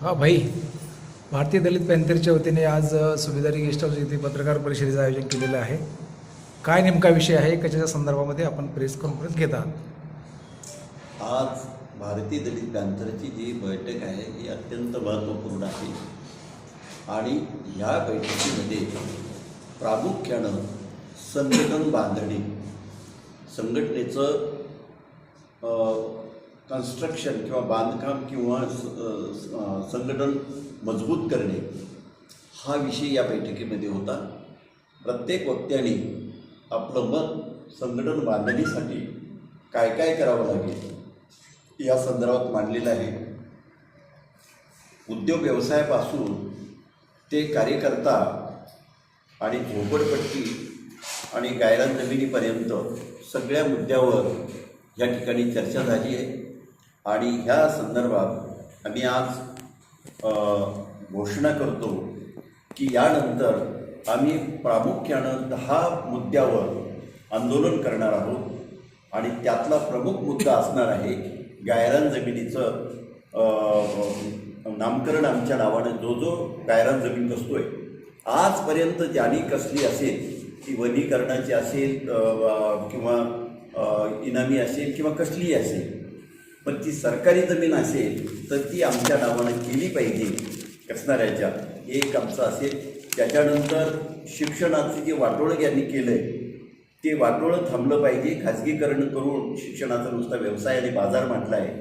हा भाई. भारतीय दलित पॅन्थरच्या वतीने आज सुभेदारी गेस्ट हाऊस येथे पत्रकार परिषदेचं आयोजन केलेलं आहे. काय नेमका विषय आहे कशाच्या संदर्भामध्ये आपण प्रेस कॉन्फरन्स घेत आहात? आज भारतीय दलित पॅन्थरची जी बैठक आहे ही अत्यंत महत्त्वपूर्ण आहे. आणि ह्या बैठकीमध्ये प्रामुख्यानं संघटन बांधणी संघटनेचं कन्स्ट्रक्शन किंवा बांधकाम किंवा स- संघटन मजबूत करणे हा विषय या बैठकीमध्ये होता. प्रत्येक वक्त्याने आपलं मत संघटन बांधणीसाठी काय काय करावं लागेल या संदर्भात मांडलेलं आहे. उद्योग व्यवसायापासून ते कार्यकर्ता आणि झोपडपट्टी आणि गायरान जमिनीपर्यंत सगळ्या मुद्द्यावर या ठिकाणी चर्चा झाली आहे. आणि ह्या संदर्भात आम्ही आज घोषणा करतो की यानंतर आम्ही प्रामुख्यानं दहा मुद्द्यावर आंदोलन करणार आहोत आणि त्यातला प्रमुख मुद्दा असणार आहे गायरान जमिनीचं नामकरण आमच्या नावानं जो जो गायरान जमीन आहे आजपर्यंत ज्यानी कसली असेल ती वनीकरणाची असेल किंवा इनामी असेल किंवा कसलीही असेल पण ती सरकारी जमीन असेल तर ती आमच्या नावानं केली पाहिजे. असणाऱ्याच्या हे एक आमचं असेल. त्याच्यानंतर शिक्षणाचं जे वाटोळं यांनी केलं आहे ते वाटोळं थांबलं पाहिजे. खाजगीकरण करून शिक्षणाचा नुसता व्यवसाय आणि बाजार म्हटला आहे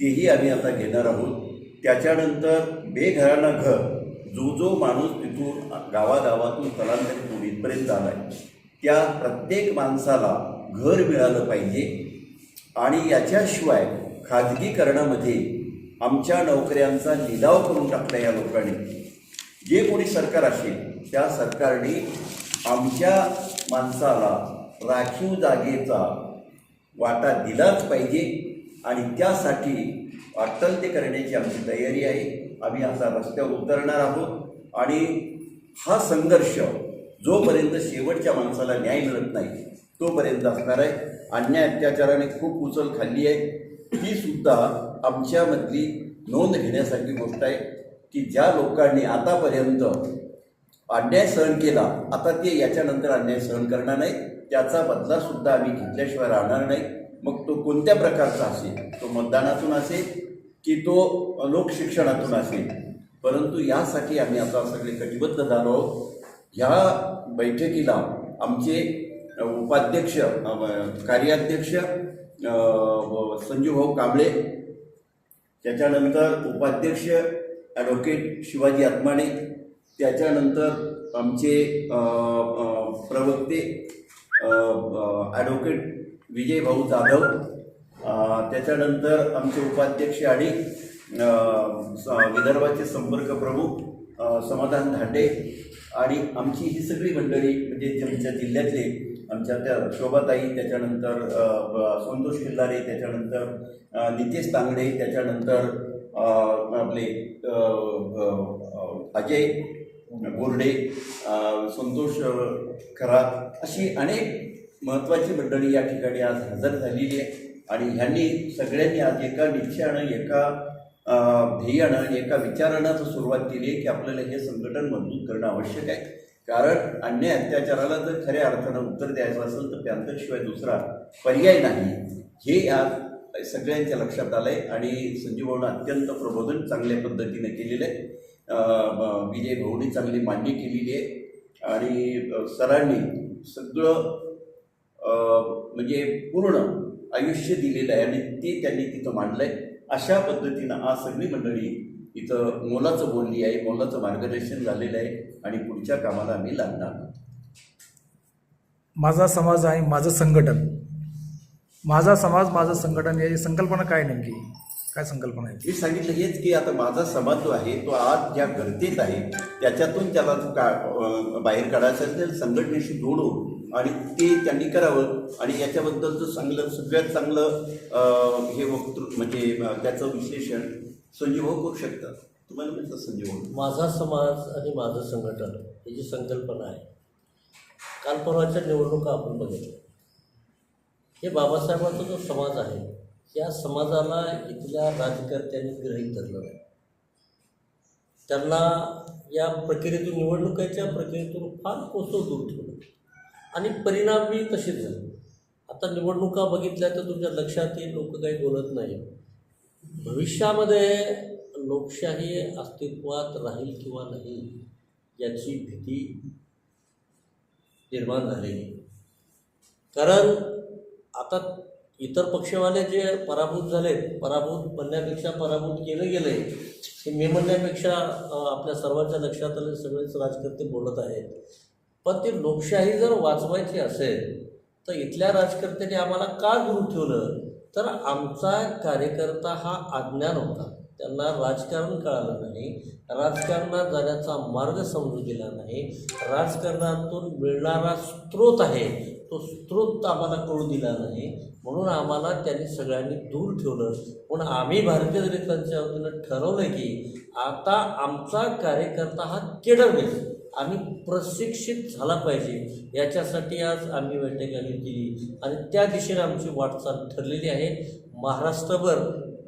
तेही आम्ही आता घेणार आहोत. त्याच्यानंतर बेघरांना घर जो जो माणूस तिथून गावागावातून स्थलांतरित होऊन इथपर्यंत आला आहे त्या प्रत्येक माणसाला घर मिळालं पाहिजे. आणि याच्याशिवाय खाजगीकरणामध्ये आमच्या नोकऱ्यांचा लिलाव करून टाकला या लोकांनी. जे कोणी सरकार असेल त्या सरकारने आमच्या माणसाला राखीव जागेचा वाटा दिलाच पाहिजे आणि त्यासाठी वाटल ते करण्याची आमची तयारी आहे. आम्ही असा रस्त्यावर उतरणार आहोत आणि हा संघर्ष जोपर्यंत शेवटच्या माणसाला न्याय मिळत नाही तोपर्यंत असणार आहे. अन्याय अत्याचाराने खूप उचल खाल्ली आहे. ही सुद्धा आमच्यामधली नोंद घेण्यासारखी गोष्ट आहे की ज्या लोकांनी आतापर्यंत अन्याय सहन केला आता ते याच्यानंतर अन्याय सहन करणार नाही त्याचा बदला सुद्धा आम्ही घेतल्याशिवाय राहणार नाही. मग तो कोणत्या प्रकारचा असेल? तो मतदानातून असेल की तो लोकशिक्षणातून असेल? परंतु यासाठी आम्ही आता सगळे कटिबद्ध झालो आहोत. ह्या बैठकीला आमचे उपाध्यक्ष कार्याध्यक्ष संजूभाऊ कांबळे त्याच्यानंतर उपाध्यक्ष ॲडव्होकेट शिवाजी आत्माने त्याच्यानंतर आमचे प्रवक्ते ॲडव्होकेट विजयभाऊ जाधव त्याच्यानंतर आमचे उपाध्यक्ष आणि स- विदर्भाचे संपर्क प्रमुख समाधान धांडे आणि आमची ही सगळी मंडळी म्हणजे आमच्या जिल्ह्यातले आमच्या त्या शोभाताई त्याच्यानंतर संतोष किल्लारे त्याच्यानंतर नितेश तांगडे त्याच्यानंतर आपले अजय बोर्डे संतोष खरात अशी अनेक महत्त्वाची मंडळी या ठिकाणी आज हजर झालेली आहे. आणि ह्यांनी सगळ्यांनी आज एका निश्चयानं एका ध्येयानं एका विचारानं सुरुवात केली आहे की आपल्याला हे संघटन मजबूत करणं आवश्यक आहे. कारण अन्याय अत्याचाराला जर खऱ्या अर्थानं उत्तर द्यायचं असेल तर पॅन्थरशिवाय दुसरा पर्याय नाही. हे या सगळ्यांच्या लक्षात आलं आहे आणि संजीव भाऊनं अत्यंत प्रबोधन चांगल्या पद्धतीने केलेलं आहे. विजय भाऊनी चांगली मांडणी केलेली आहे. आणि सरांनी सगळं म्हणजे पूर्ण आयुष्य दिलेलं आहे आणि ते त्यांनी तिथं मांडलं आहे अशा पद्धतीनं आज सगळी मंडळी इथं मोलाचं बोलली आहे मोलाचं मार्गदर्शन झालेलं आहे आणि पुढच्या कामाला आम्ही लागणार. माझा समाज आणि माझं संघटन. माझा समाज माझं संघटन याची संकल्पना काय नेमकी? काय संकल्पना आहे? मी सांगितलं हेच की आता माझा समाज जो आहे तो आज ज्या गर्तेत आहे त्याच्यातून त्याला का बाहेर काढायचं असेल संघटनेशी जोडून आणि ते त्यांनी करावं आणि याच्याबद्दलचं चांगलं सगळ्यात चांगलं हे वक्तृ म्हणजे त्याचं विश्लेषण संजीव करू शकतात. तुम्हाला म्हणतात संजीव माझा समाज आणि माझं संघटन ही जी संकल्पना आहे काल परवाच्या निवडणुका आपण बघितल्या. हे बाबासाहेबांचा जो समाज आहे या समाजाला इथल्या राजकर्त्यांनी गृहीत धरलं नाही. त्यांना या प्रक्रियेतून निवडणुकीच्या प्रक्रियेतून फार कोसळ दूर ठेवलं. आणि परिणामही तसेच झाले. आता निवडणुका बघितल्या तर तुमच्या लक्षात येईल लोक काही बोलत नाही भविष्यामध्ये लोकशाही अस्तित्वात राहील किंवा नाही याची भीती निर्माण झालेली कारण आता इतर पक्षवाले जे पराभूत झाले पराभूत म्हणण्यापेक्षा पराभूत केलं गेलं आहे हे मी म्हणण्यापेक्षा आपल्या सर्वांच्या लक्षात आले सगळेच राजकर्ते बोलत आहेत. पण ती लोकशाही जर वाचवायची असेल तर इथल्या राजकर्त्यांनी आम्हाला का दूर ठेवलं? तर आमचा कार्यकर्ता हा अज्ञान होता. त्यांना राजकारण कळालं नाही. राजकारणात जाण्याचा मार्ग समजू दिला नाही. राजकारणातून मिळणारा स्रोत आहे. तो स्रोत आम्हाला कळू दिला नाही. म्हणून आम्हाला त्यांनी सगळ्यांनी दूर ठेवलं. पण आम्ही भारतीय जनतांच्या वतीनं ठरवलं की आता आमचा कार्यकर्ता हा केडर बेस आम्ही प्रशिक्षित झाला पाहिजे. याच्यासाठी आज आम्ही बैठक आम्ही केली. आणि त्या दिशेने आमची वाटचाल ठरलेली आहे. महाराष्ट्रभर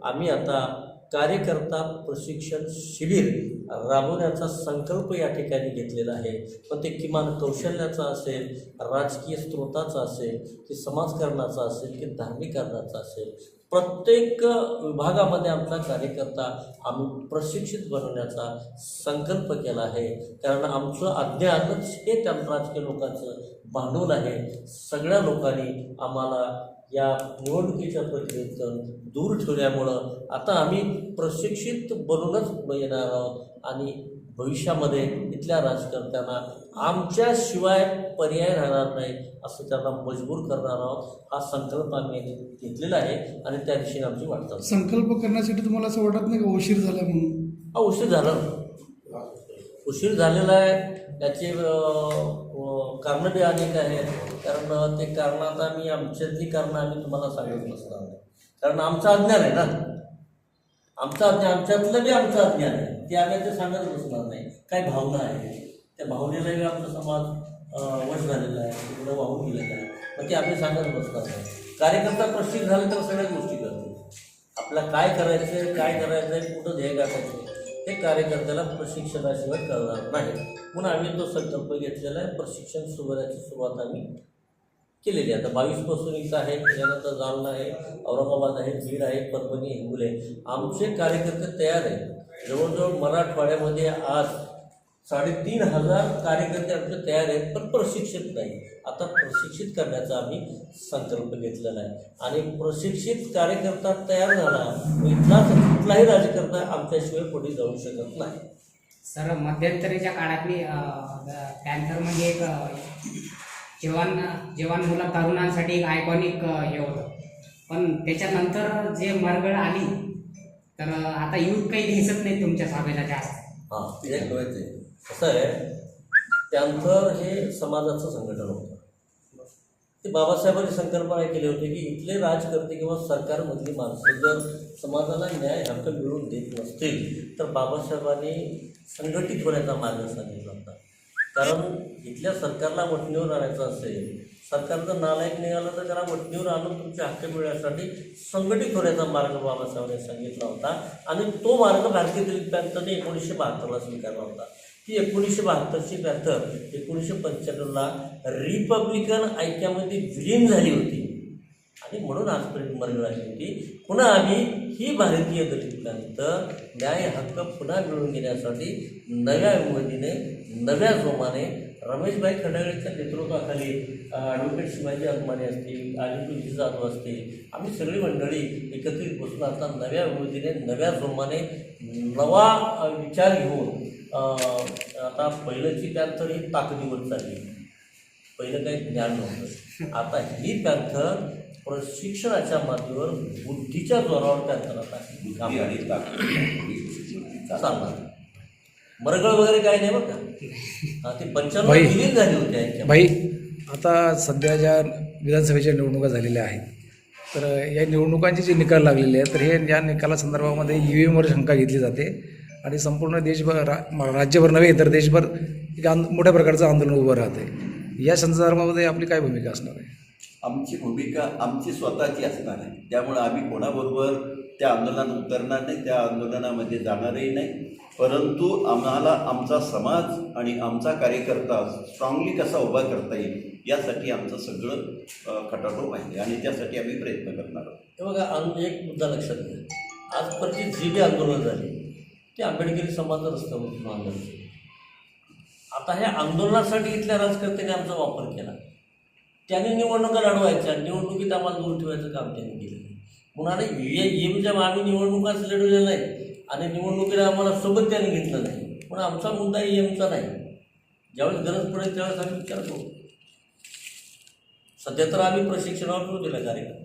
आम्ही आता कार्यकर्ता प्रशिक्षण शिबिर राबवण्याचा संकल्प या ठिकाणी घेतलेला आहे. पण ते किमान कौशल्याचा असेल राजकीय स्रोताचा असेल की समाजकारणाचा असेल की धार्मिकरणाचा असेल प्रत्येक विभागामध्ये आमचा कार्यकर्ता आम्ही प्रशिक्षित बनवण्याचा संकल्प केला आहे. कारण आमचं अज्ञानच हे त्या राजकीय लोकांचं भांडवल आहे. सगळ्या लोकांनी आम्हाला या निवडणुकीच्या प्रक्रियेतून दूर ठेवल्यामुळं आता आम्ही प्रशिक्षित बनूनच येणार आहोत आणि भविष्यामध्ये इथल्या राजकर्त्यांना आमच्याशिवाय पर्याय राहणार नाही असं त्यांना मजबूर करणार आहोत हा संकल्प आम्ही घेतलेला आहे आणि त्या दिशेने आमची वाटचाल संकल्प करण्यासाठी तुम्हाला असं वाटत नाही का उशीर झाला म्हणून? हा उशीर झाला. उशीर झालेला आहे. त्याचे कारणं बी अनेक आहेत. कारण ते कारणं आता मी आमच्यातली कारणं आम्ही तुम्हाला सांगत नसणार नाही. कारण आमचं अज्ञान आहे ना. आमचं अज्ञान आमच्यातलं बी आमचं अज्ञान आहे. ते ते सांगत बसणार नाही. काय भावना आहे? त्या भावनेलाही आपला समाज वश झालेला आहे. तिकडं वाहून गेलेला आहे. मग ते आपले सांगत बसणार नाही. कार्यकर्ता प्रश्न झाले तर सगळ्या गोष्टी करतील. आपला काय करायचं आहे काय करायचं आहे कुठं ध्येय गाठायचं हे कार्यकर्त्याला प्रशिक्षणाशिवाय कळणार नाही. म्हणून आम्ही तो संकल्प घेतलेला आहे. प्रशिक्षण सुविधाची सुरुवात आम्ही केलेली आहे. आता बावीसपासून इथं आहे. त्याच्यानंतर जालना आहे. औरंगाबाद आहे. बीड आहे. परभणी हिंगोली आहे. आमचे कार्यकर्ते तयार आहेत. जवळजवळ मराठवाड्यामध्ये आज साडेतीन हजार कार्यकर्ते आमचे तयार आहेत पण प्रशिक्षित नाही. आता प्रशिक्षित करण्याचा आम्ही संकल्प घेतलेला आहे आणि प्रशिक्षित कार्यकर्ता तयार झाला इथलाच कुठलाही राजकर्ता आमच्याशिवाय पुढे जाऊ शकत नाही. सर मध्यंतरीच्या काळातली पॅन्थर म्हणजे एक अ, जवान जवान मुलं तरुणांसाठी एक आयकॉनिक हे होतं. पण त्याच्यानंतर जे मरगळ आली तर आता युथ काही दिसत नाही तुमच्या सभेला जास्त. हां ते आहे कसं आहे त्यांचं हे समाजाचं संघटन होतं. ते बाबासाहेबांनी संकल्पना केली होती की इथले राजकर्ते किंवा सरकारमधली माणसं जर समाजाला न्याय हक्क मिळवून देत नसतील तर बाबासाहेबांनी संघटित होण्याचा मार्ग सांगितला होता. कारण इथल्या सरकारला मटणीवर आणायचं असेल सरकारचं नालायक निघालं तर त्याला वटणीवर आणून तुमचे हक्क मिळण्यासाठी संघटित होण्याचा मार्ग बाबासाहेबांनी सांगितला होता. आणि तो मार्ग भारतीय दलित पॅन्थरने एकोणीसशे बहात्तरला स्वीकारला होता. ती एकोणीसशे बहात्तरची पॅन्थर एकोणीसशे पंच्याण्णवला रिपब्लिकन ऐक्यामध्ये विलीन झाली होती. आणि म्हणून आजपर्यंत मरगळ आली होती पुन्हा आम्ही ही भारतीय दलित पॅन्थर न्याय हक्क पुन्हा मिळवून घेण्यासाठी नव्या विमतीने नव्या जोमाने रमेशभाई खंडागळेच्या नेतृत्वाखाली ॲडव्होकेट शिवाजी अगमाने असतील आदित्य जाधव असतील आम्ही सगळी मंडळी एकत्रित बसून आता नव्या विमतीने नव्या जोमाने नवा विचार घेऊन आता पहिलंची पॅन्थर ही ताकदीवर चालली. पहिलं काही ज्ञान नव्हतं. आता ही पॅन्थर प्रशिक्षणाच्या माध्यमावर बुद्धीच्या जोरावर पॅन्थर आता चालणार. मरगळ वगैरे काही नाही बरं का? हा, ती पंच्याण्णव. विलीन झाली होती भाई आता सध्या ज्या विधानसभेच्या निवडणुका झालेल्या आहेत तर या निवडणुकांचे जे निकाल लागलेले आहेत तर हे या निकालासंदर्भामध्ये ई व्ही एमवर शंका घेतली जाते आणि संपूर्ण देशभर रा राज्यभर नव्हे तर देशभर एक आंद मोठ्या प्रकारचं आंदोलन उभं राहते या संदर्भामध्ये आपली काय भूमिका असणार आहे? आमची भूमिका आमची स्वतःची असणार आहे. त्यामुळं आम्ही कोणाबरोबर त्या आंदोलनात उतरणार नाही त्या आंदोलनामध्ये जाणारही नाही. परंतु आम्हाला आमचा समाज आणि आमचा कार्यकर्ता स्ट्रॉंगली कसा उभा करता येईल यासाठी आमचं सगळं अ, खटाटोप आहे आणि त्यासाठी आम्ही प्रयत्न करणार आहोत. हे बघा एक मुद्दा लक्षात घ्या. आजपर्यंत जी बी आंदोलन झाली. ते आंबेडकरी समाज रस्त्यावरून आंदोलन आता ह्या आंदोलनासाठी इथल्या राजकर्त्यांनी आमचा वापर केला. त्यांनी निवडणुका लढवायच्या निवडणुकीत आम्हाला दूर ठेवायचं काम त्यांनी केलं म्हणाले एमच्या आम्ही निवडणुकाच लढवलेल्या नाही आणि निवडणुकीला आम्हाला सोबत त्याने घेतलं नाही. पण आमचा मुद्दा एमचा नाही. ज्यावेळेस गरज पडेल त्यावेळेस आम्ही विचार करू सध्या तर आम्ही प्रशिक्षणावर दिलं दिला कार्यक्रम.